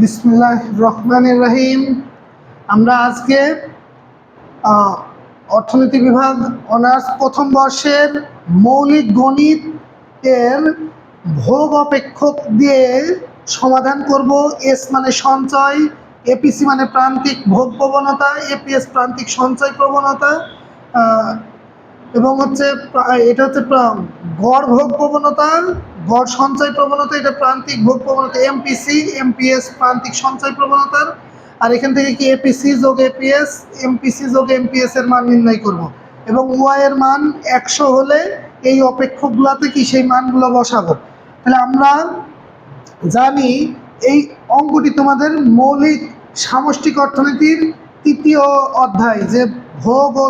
বিসমুল্লাহ রহমান রহিম। আমরা আজকে অর্থনীতি বিভাগ অনার্স প্রথম বর্ষের মৌলিক গণিত এর ভোগ অপেক্ষক দিয়ে সমাধান করব। এস মানে সঞ্চয় এপিসি মানে প্রান্তিক ভোগ প্রবণতা এপিএস প্রান্তিক সঞ্চয় প্রবণতা। এবং হচ্ছে এটা হচ্ছে গড় ভোগ প্রবণতা, গড় সঞ্চয় প্রবণতা, এটা প্রান্তিক ভোগ প্রবণতা এমপিসি এমপিএস প্রান্তিক সঞ্চয় প্রবণতার আর এখান থেকে কি এপিসি যোগ এপিএস এমপিসি যোগ এমপিএস এর মান নির্ণয় করব। এবং ওয়াই এর মান একশো হলে এই অপেক্ষকগুলোতে কি সেই মানগুলো বসাবো? তাহলে আমরা জানি এই অঙ্কটি তোমাদের মৌলিক সামষ্টিক অর্থনীতির তৃতীয় অধ্যায়, যে ভোগ ও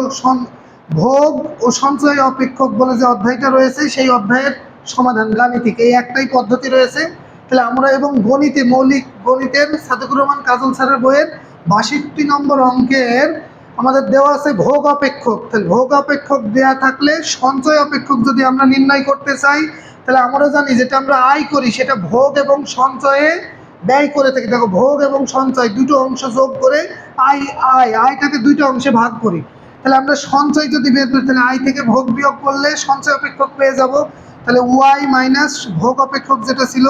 ভোগ ও সঞ্চয় অপেক্ষক বলে যে অধ্যায়টা রয়েছে, সেই অধ্যায়ের সমাধান গাণিতিক এই একটাই পদ্ধতি রয়েছে। তাহলে আমরা এবং গণিতে মৌলিক গণিতের সাদেকুর রহমান কাজল স্যারের বইয়ের বাষট্টি নম্বর অঙ্কের আমাদের দেওয়া আছে ভোগ অপেক্ষক। তাহলে ভোগ অপেক্ষক দেওয়া থাকলে সঞ্চয় অপেক্ষক যদি আমরা নির্ণয় করতে চাই, তাহলে আমরা জানি যেটা আমরা আয় করি সেটা ভোগ এবং সঞ্চয়ে ব্যয় করে থাকি। দেখো, ভোগ এবং সঞ্চয় দুটো অংশ যোগ করে আয় আয়, আয়টাকে দুইটা অংশে ভাগ করি। তাহলে আমরা সঞ্চয় যদি বের করি, তাহলে আয় থেকে ভোগ বিয়োগ করলে সঞ্চয় অপেক্ষক পেয়ে যাব। তাহলে ওয়াই মাইনাস ভোগ অপেক্ষক যেটা ছিল,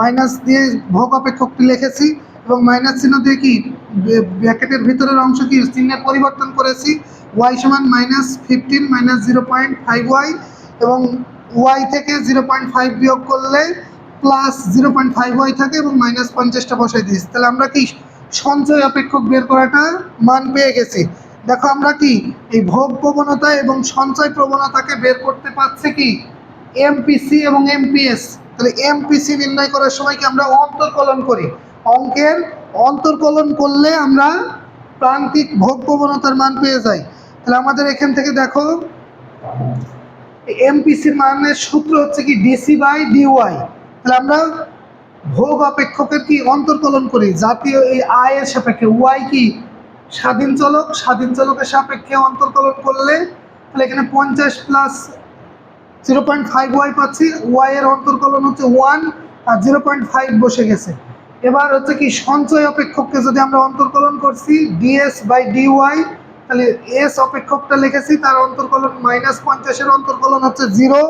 মাইনাস দিয়ে ভোগ অপেক্ষকটি লিখেছি এবং মাইনাস চিহ্ন দিয়ে কি ব্র্যাকেটের ভিতরের অংশ কি, চিহ্নের পরিবর্তন করেছি। ওয়াই সমান minus fifteen, minus zero point five Y এবং ওয়াই থেকে জিরো পয়েন্ট ফাইভ বিয়োগ করলে plus zero point five Y থাকে এবং মাইনাস পঞ্চাশটা বসাই দিয়েছি। তাহলে আমরা কি সঞ্চয় অপেক্ষক বের করাটা মান পেয়ে গেছি। দেখো আমরা কি? এই ভোগ প্রবণতা এবং সঞ্চয় প্রবণতাকে বের করতে পারছে কি? এমপিসি এবং এমপিএস তাহলে এমপিসি নির্ণয় করার সময় কি আমরা অন্তর্কলন করি? অঙ্কের অন্তর্কলন করলে আমরা প্রান্তিক ভোগ প্রবণতার মান পেয়ে যাই। তাহলে আমাদের এখান থেকে দেখো এমপিসির মানের সূত্র হচ্ছে কি ডিসি বাই ডিওয়াই তাহলে আমরা ভোগ অপেক্ষকের কি অন্তর্কলন করি? জাতীয় এই আয়ের সাপেক্ষে। ওয়াই কি? স্বাধীন চলক, স্বাধীন চলকের সাপেক্ষে অন্তর্কলন করলে তাহলে এখানে পঞ্চাশ plus zero point five Y পাচ্ছি। ওয়াই এর অন্তর্কলন হচ্ছে ওয়ান আর জিরো পয়েন্ট ফাইভ বসে গেছে। এবার হচ্ছে কি সঞ্চয় অপেক্ষককে যদি আমরা অন্তর্কলন করছি ডিএস বাই ডিওয়াই তাহলে এস অপেক্ষকটা লিখেছি, তার অন্তর্কলন মাইনাস পঞ্চাশের অন্তর্কলন হচ্ছে জিরো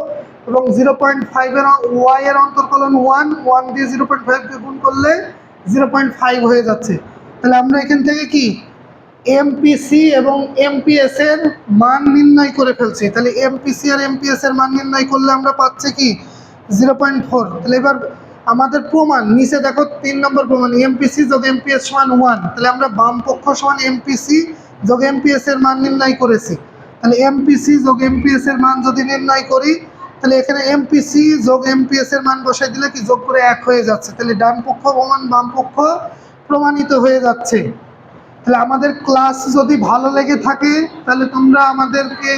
এবং জিরো পয়েন্ট ফাইভের ওয়াই এর অন্তর্কলন ওয়ান ওয়ান দিয়ে জিরো পয়েন্ট ফাইভকে গুণ করলে জিরো পয়েন্ট ফাইভ হয়ে যাচ্ছে। তাহলে আমরা এখান থেকে কি এমপিসি এবং এমপিএস এর মান নির্ণয় করে ফেলছি তাহলে এমপিসি আর এমপিএস এর মান নির্ণয় করলে আমরা পাচ্ছি কি জিরো পয়েন্ট ফোর তাহলে এবার আমাদের প্রমাণ নিচে দেখো তিন নম্বর প্রমাণ এমপিসি যোগ এমপিএস সমান ওয়ান তাহলে আমরা বাম পক্ষ সমান এমপিসি যোগ এমপিএস এর মান নির্ণয় করেছি তাহলে এমপিসি যোগ এমপিএস এর মান যদি নির্ণয় করি তাহলে এখানে এমপিসি যোগ এমপিএস এর মান বসাই দিলে কি যোগ করে এক হয়ে যাচ্ছে তাহলে ডান পক্ষ প্রমাণ বাম পক্ষ প্রমাণিত হয়ে যাচ্ছে তাহলে আমাদের ক্লাস যদি ভালো লেগে থাকে, তাহলে তোমরা আমাদেরকে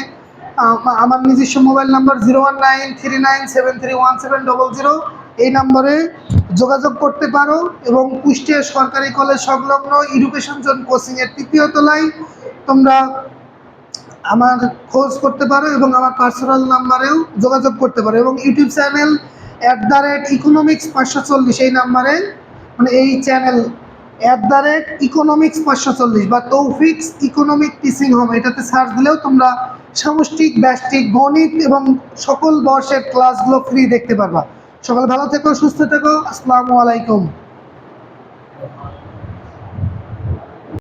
আমার নিজস্ব mobile number zero one nine three nine seven three one seven double zero এই নম্বরে যোগাযোগ করতে পারো এবং কুষ্টিয়া সরকারি কলেজ সংলগ্ন এডুকেশন জোন কোচিংয়ের তৃতীয় তলায় তোমরা আমার খোঁজ করতে পারো এবং আমার পার্সোনাল নাম্বারেও যোগাযোগ করতে পারো এবং YouTube channel at the rate economics পাঁচশো চল্লিশ এই নাম্বারে মানে এই channel at the rate economics পাঁচশো চল্লিশ বা তৌফিক্স ইকোনমিক টিচিং হোম এটাতে সার্চ দিলেও তোমরা সামষ্টিক, ব্যষ্টিক, গণিত এবং সকল বর্ষের ক্লাসগুলো ফ্রি দেখতে পারবা। সকাল ভালো থেকো, সুস্থ থেকো, আসসালামু আলাইকুম।